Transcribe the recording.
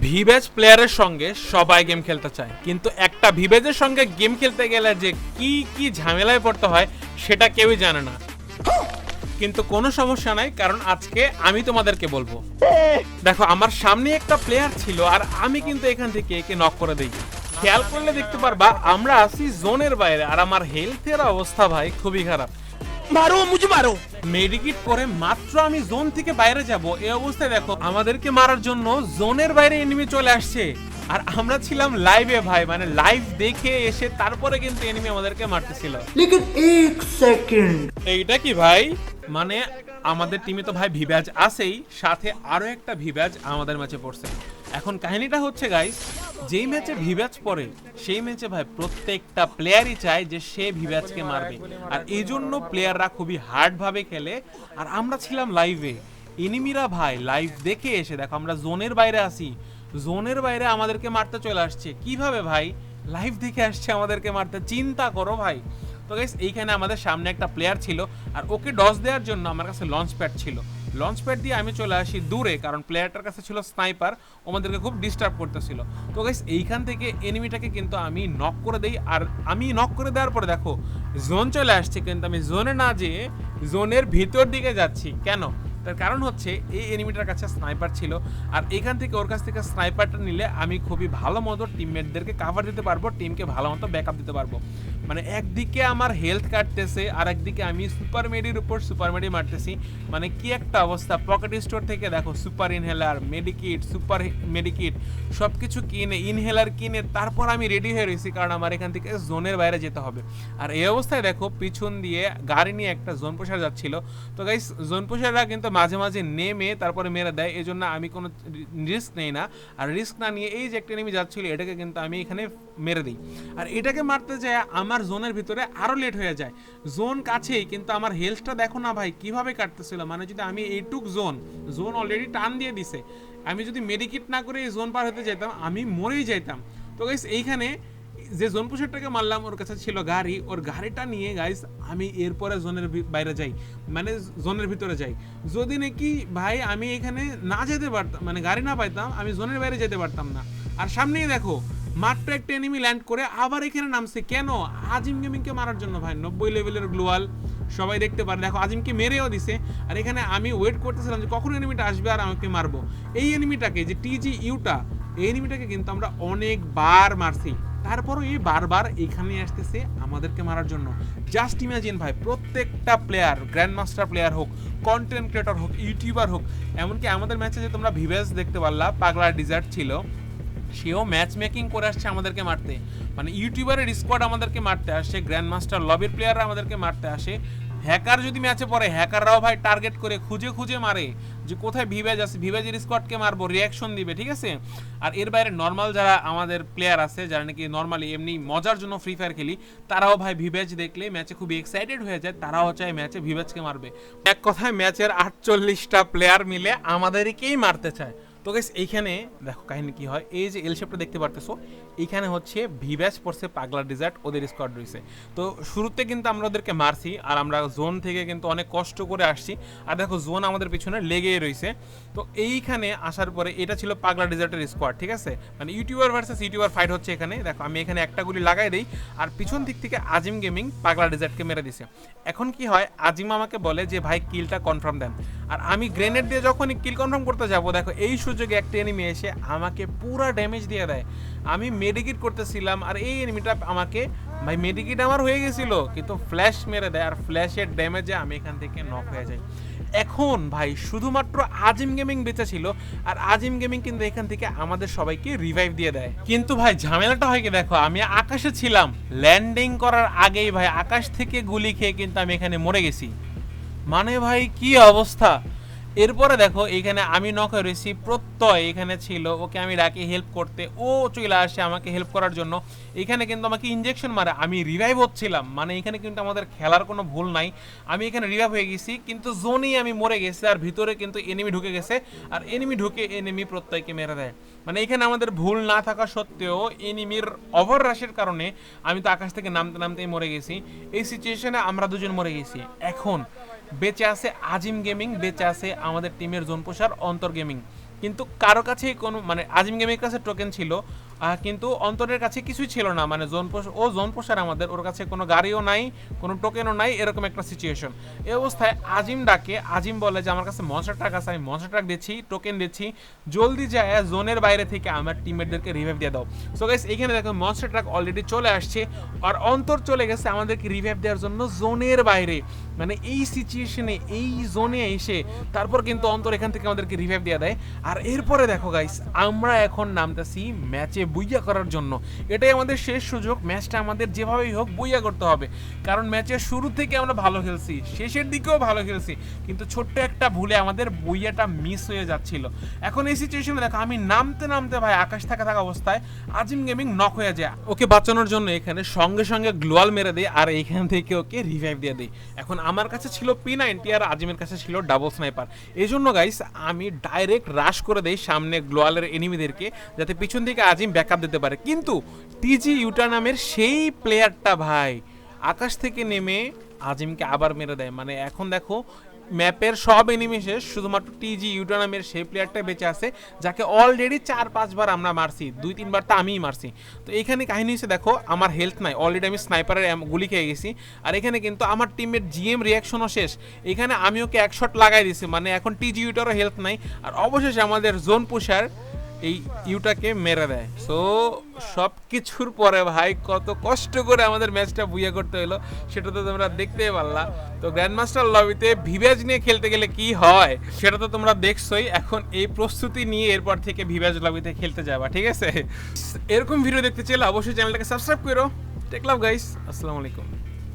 ভিভেজ প্লেয়ারের সঙ্গে সবাই গেম খেলতে চায়। কিন্তু একটা ভিভেজের সঙ্গে গেম খেলতে গেলে যে কি কি ঝামেলায় পড়তে হয়, সেটা কেউই জানে না। কিন্তু কোনো সমস্যা নাই, কারণ আজকে আমি তোমাদেরকে বলব। দেখো, আমার সামনে একটা প্লেয়ার ছিল, আর আমি কিন্তু এখান থেকে একে নক করে দিই। খেয়াল করলে দেখতে পারবা, আমরা আছি জোনের বাইরে, আর আমার হেলথের অবস্থা ভাই খুবই খারাপ। মারো মারো। মেডিকিট করে মাত্র আমি জোন থেকে বাইরে যাব। এই অবস্থায় দেখো আমাদেরকে মারার জন্য জোনের বাইরে এনিমি চলে আসছে। আর আমরা ছিলাম লাইভে ভাই মানে লাইভ দেখে এসে তারপরে কিন্তু এনিমি আমাদেরকে মারতেছিল। লেকিন এক সেকেন্ড এইটা কি ভাই? মানে আমাদের টিমে তো ভাই ভিব্যাজ আছেই সাথে আরও একটা ভিব্যাজ আমাদের মাঝে পড়ছে। এখন কাহিনীটা হচ্ছে গাইস যেই ম্যাচে ভিভ্যাজ পড়ে, সেই ম্যাচে ভাই প্রত্যেকটা প্লেয়ারই চায় যে সে ভিভ্যাজকে মারবে। আর এই জন্য প্লেয়াররা খুবই হার্ডভাবে খেলে। আর আমরা ছিলাম লাইভে এনিমিরা ভাই লাইভ দেখে এসে, দেখো আমরা জোনের বাইরে আসি জোনের বাইরে আমাদেরকে মারতে চলে আসছে। কীভাবে ভাই? লাইভ দেখে আসছে আমাদেরকে মারতে। চিন্তা করো ভাই। তো গাইস এইখানে আমাদের সামনে একটা প্লেয়ার ছিল। আর ওকে ডস দেওয়ার জন্য আমার কাছে লঞ্চ প্যাড ছিল। লঞ্চ প্যাড দিয়ে আমি চলে আসি দূরে, কারণ প্লেয়ারটার কাছে ছিল স্নাইপার আমাদেরকে খুব ডিস্টার্ব করতেছিল। তো গাইস এইখান থেকে এনিমিটাকে কিন্তু আমি নক করে দেই, আর আমি নক করে দেওয়ার পরে দেখো জোন চলে আসছে, কিন্তু আমি জোনে না যেয়ে জোনের ভিতর দিকে যাচ্ছি। কেন? তার কারণ হচ্ছে, এই এনিমিটার কাছে স্নাইপার ছিল, আর এখান থেকে ওর কাছ থেকে স্নাইপারটা নিলে আমি খুবই ভালো মতো টিমমেটদেরকে কাভার দিতে পারব টিমকে ভালো মতো ব্যাকআপ দিতে পারব। মানে একদিকে আমার হেলথ কাটতেছে, আর একদিকে আমি সুপার মেডির উপর সুপার মেডি মারতেছি। মানে কি একটা অবস্থা পকেট স্টোর থেকে দেখো super inhaler medikit super medikit সব কিছু কিনে ইনহেলার কিনে, তারপর আমি রেডি হয়ে রয়েছি, কারণ আমার এখান থেকে জোনের বাইরে যেতে হবে। আর এই অবস্থায় দেখো, পিছন দিয়ে গাড়ি নিয়ে একটা জোন প্রসার যাচ্ছিল। তো গাইস জোন প্রসাররা কিন্তু মাঝে মাঝে নেমে তারপরে মেরে দেয় এই জন্য আমি কোনো রিস্ক নেই না। আর রিস্ক না নিয়ে এই যে একটা নেমে যাচ্ছিল, এটাকে কিন্তু আমি এখানে মেরে দিই। আর এটাকে মারতে যায় আমার জোনের ভিতরে আরও লেট হয়ে যায়। জোন কাছেই, কিন্তু আমার হেলথটা দেখো না ভাই, কীভাবে কাটতেছিল? মানে যদি আমি এইটুক জোন জোন অলরেডি টান দিয়ে দিছে, আমি যদি মেডিকিট না করে এই জোন পার হতে যেতাম আমি মরেই যাইতাম। তো গাইস এইখানে যে জোন পুষারটাকে মারলাম, ওর কাছে ছিল গাড়ি, ওর গাড়িটা নিয়ে গাইস আমি এরপরে জোনের বাইরে যাই। মানে জোনের ভিতরে যাই। যদি নাকি ভাই আমি এখানে না যেতে পারতাম মানে গাড়ি না পাইতাম, আমি জোনের বাইরে যেতে পারতাম না। আর সামনেই দেখো, মাত্র একটা এনিমি ল্যান্ড করে আবার এখানে নামছে। কেন? আজিম গেমিংকে মারার জন্য ভাই, নব্বই লেভেলের গ্লোয়াল। সবাই দেখতে পারে। দেখো, আজিমকে মেরেও দিছে। আর এখানে আমি ওয়েট করতেছিলাম যে কখন এনিমিটা আসবে আর আমাকে মারবো। এই এনিমিটাকে যে টিজি ইউটা এই এনিমিটাকে কিন্তু আমরা অনেকবার মারছি। তারপরও এই বারবার এখানে আসতেছে আমাদেরকে মারার জন্য। জাস্ট ইমাজিন ভাই, প্রত্যেকটা প্লেয়ার গ্র্যান্ড মাস্টার প্লেয়ার হোক কন্টেন্ট ক্রিয়েটর হোক ইউটিউবার হোক, এমনকি আমাদের ম্যাচে যে তোমরা ভিভেস দেখতে পারলা, পাগলা ডিজার্ট ছিল, সেও ম্যাচ মেকিং করে আসছে আমাদেরকে মারতে। মানে ইউটিউবারের স্কোয়াড আমাদেরকে মারতে আসে গ্র্যান্ড মাস্টার লবির প্লেয়াররা আমাদেরকে মারতে আসে। হ্যাকার যদি ম্যাচে পড়ে হ্যাকাররাও ভাই টার্গেট করে খুঁজে খুঁজে মারে। যে কোথায় ভিভেজ আছে ভিভেজের স্কোয়াডকে মারবো রিয়াকশন দিবে, ঠিক আছে? আর এর বাইরে নর্মাল যারা আমাদের প্লেয়ার আছে, যারা নাকি নর্মালি এমনি মজার জন্য ফ্রি ফায়ার খেলি, তারাও ভাই ভিভেজ দেখলে ম্যাচে খুবই এক্সাইটেড হয়ে যায়, তারাও চায় ম্যাচে ভিভেজকে মারবে। এক কথায় ম্যাচের আটচল্লিশটা প্লেয়ার মিলে আমাদেরকেই মারতে চায়। তো গেস এইখানে দেখো কাহিনী কি হয়? এই যে এল শেপটা দেখতে পারতেছো, এইখানে হচ্ছে ভিভ্যাস পড়ছে পাগলা ডিজার্ট ওদের স্কোয়াড রয়েছে। তো শুরুতে কিন্তু আমরা ওদেরকে মারছি, আর আমরা জোন থেকে কিন্তু অনেক কষ্ট করে আসছি। আর দেখো জোন আমাদের পিছনে লেগেই রয়েছে। তো এইখানে আসার পরে এটা ছিল পাগলা ডিজার্টের স্কোয়াড ঠিক আছে? মানে ইউটিউবার ভার্সেস ইউটিউবার ফাইট হচ্ছে এখানে। দেখো, আমি এখানে একটা গুলি লাগাই দিই, আর পিছন দিক থেকে আজিম গেমিং পাগলা ডিজার্টকে মেরে দিছে। এখন কি হয়? আজিম আমাকে বলে যে, ভাই কিলটা কনফার্ম দেন। আর আমি গ্রেনেড দিয়ে যখনই কিল কনফার্ম করতে যাব, দেখো এই সুযোগে একটা এনিমি এসে আমাকে পুরো ড্যামেজ দিয়ে দেয়। আমি মেডিকিট করতেছিলাম আর এই এনিমিটা আমাকে, ভাই মেডিকিট আমার হয়ে গেছিল, কিন্তু ফ্ল্যাশ মেরে দেয় আর ফ্ল্যাশের ড্যামেজে আমি এখান থেকে নক হয়ে যাই। এখন ভাই শুধুমাত্র আজিম গেমিং বেঁচে ছিল আর আজিম গেমিং কিন্তু এখান থেকে আমাদের সবাইকে রিভাইভ দিয়ে দেয়। কিন্তু ভাই ঝামেলাটা হয় কি দেখো, আমি আকাশে ছিলাম ল্যান্ডিং করার আগেই ভাই আকাশ থেকে গুলি খেয়ে কিন্তু আমি এখানে মরে গেছি। মানে ভাই, কি অবস্থা? এরপরে দেখো, এখানে আমি নখ রয়েছি প্রত্যয় এখানে ছিল, ওকে আমি ডাকি হেল্প করতে। ও চলে আসে আমাকে হেল্প করার জন্য। এখানে কিন্তু আমাকে ইঞ্জেকশন মারে। আমি রিভাইভ হচ্ছিলাম। মানে এখানে কিন্তু আমাদের খেলার কোনো ভুল নাই। আমি এখানে রিভাইভ হয়ে গেছি, কিন্তু জোনেই আমি মরে গেছি, আর ভিতরে কিন্তু এনিমি ঢুকে গেছে। আর এনিমি ঢুকে এনিমি প্রত্যয়কে মেরে দেয়। মানে এখানে আমাদের ভুল না থাকা সত্ত্বেও এনিমির ওভার রাশের কারণে আমি তো আকাশ থেকে নামতে নামতেই মরে গেছি। এই সিচুয়েশনে আমরা দুজন মরে গেছি। এখন বেঁচে আছে আজিম গেমিং, বেঁচে আছে আমাদের টিমের জোন পোষার অন্তর গেমিং। কিন্তু কারও কাছেই কোনো মানে আজিম গেমিং কাছে টোকেন ছিল কিন্তু অন্তরের কাছে কিছুই ছিল না। মানে জোন ও জোন পোষার আমাদের, ওর কাছে কোনো গাড়িও নাই, কোনো টোকেনও নাই, এরকম একটা সিচুয়েশন এই অবস্থায় আজিম ডাকে, আজিম বলে যে, আমার কাছে মনস্টার ট্রাক আছে, আমি মনস্টার ট্রাক দিচ্ছি টোকেন দিচ্ছি। জলদি যায়, জোনের বাইরে থেকে আমার টিমমেটদেরকে রিভাইভ দিয়ে দাও। সো গাইস এখানে দেখো মনস্টার ট্রাক অলরেডি চলে আসছে, আর অন্তর চলে গেছে আমাদেরকে রিভাইভ দেওয়ার জন্য জোনের বাইরে। মানে এই সিচুয়েশনে এই জোনে এসে, তারপর কিন্তু অন্তর এখান থেকে আমাদেরকে রিভাইভ দিয়ে দেয়। আর এরপরে দেখো গাইস আমরা এখন নামতেছি ম্যাচে বুইয়া করার জন্য। এটাই আমাদের শেষ সুযোগ। ম্যাচটা আমাদের যেভাবেই হোক বইয়া করতে হবে। কারণ ম্যাচের শুরু থেকে আমরা ভালো খেলছি, শেষের দিকেও ভালো খেলছি। কিন্তু ছোট্ট একটা ভুলে আমাদের বুইয়াটা মিস হয়ে যাচ্ছিল। এখন এই সিচুয়েশনে দেখো, আমি নামতে নামতে ভাই আকাশ থাকা থাকা অবস্থায় আজিম গেমিং নক হয়ে যায়। ওকে বাঁচানোর জন্য এখানে সঙ্গে সঙ্গে গ্লোয়াল মেরে দেয় আর এইখান থেকে ওকে রিভাইভ দিয়ে দেয় এখন আমার কাছে ছিল পি নাইনটি আর আজিমের কাছে ছিল ডাবল স্নাইপার এই জন্য গাইস আমি ডাইরেক্ট রাশ করে দেই সামনে গ্লোয়ালের এনিমিদেরকে যাতে পিছন থেকে আজিম ব্যাকআপ দিতে পারে। কিন্তু টিজি ইউটা নামের সেই প্লেয়ারটা ভাই, আকাশ থেকে নেমে আজিমকে আবার মেরে দেয়। মানে এখন দেখো ম্যাপের সব এনিমি শুধুমাত্র টিজি ইউটা নামের সেই প্লেয়ারটা বেঁচে আছে, যাকে অলরেডি চার, পাঁচবার আমরা মারছি। দুই, তিনবার তো আমিই মারছি। তো এখানে কাহিনী হচ্ছে, দেখো, আমার হেলথ নাই। অলরেডি আমি স্নাইপারের গুলি খেয়ে গেছি। আর এখানে কিন্তু আমার টিমের জিএম রিয়াকশনও শেষ। এখানে আমি ওকে এক শট লাগাই দিছি। মানে এখন টিজি ইউটারও হেলথ নাই। আর অবশেষে আমাদের জোন পুষার এই ইউটাকে মেরে দেয়। সো সব কিছুর পরে ভাই কত কষ্ট করে আমাদের ম্যাচটা বুইয়া করতে হলো সেটা তো তোমরা দেখতেই পারলা। তো গ্র্যান্ড মাস্টার লবিতে ভিভ্যাজ নিয়ে খেলতে গেলে কি হয়, সেটা তো তোমরা দেখছোই। এখন এই প্রস্তুতি নিয়ে এরপর থেকে ভিভ্যাজ লবিতে খেলতে যাবা, ঠিক আছে? এরকম ভিডিও দেখতে চাইলে অবশ্যই চ্যানেলটাকে সাবস্ক্রাইব করো। টেক লাভ গাইস আসসালামু আলাইকুম।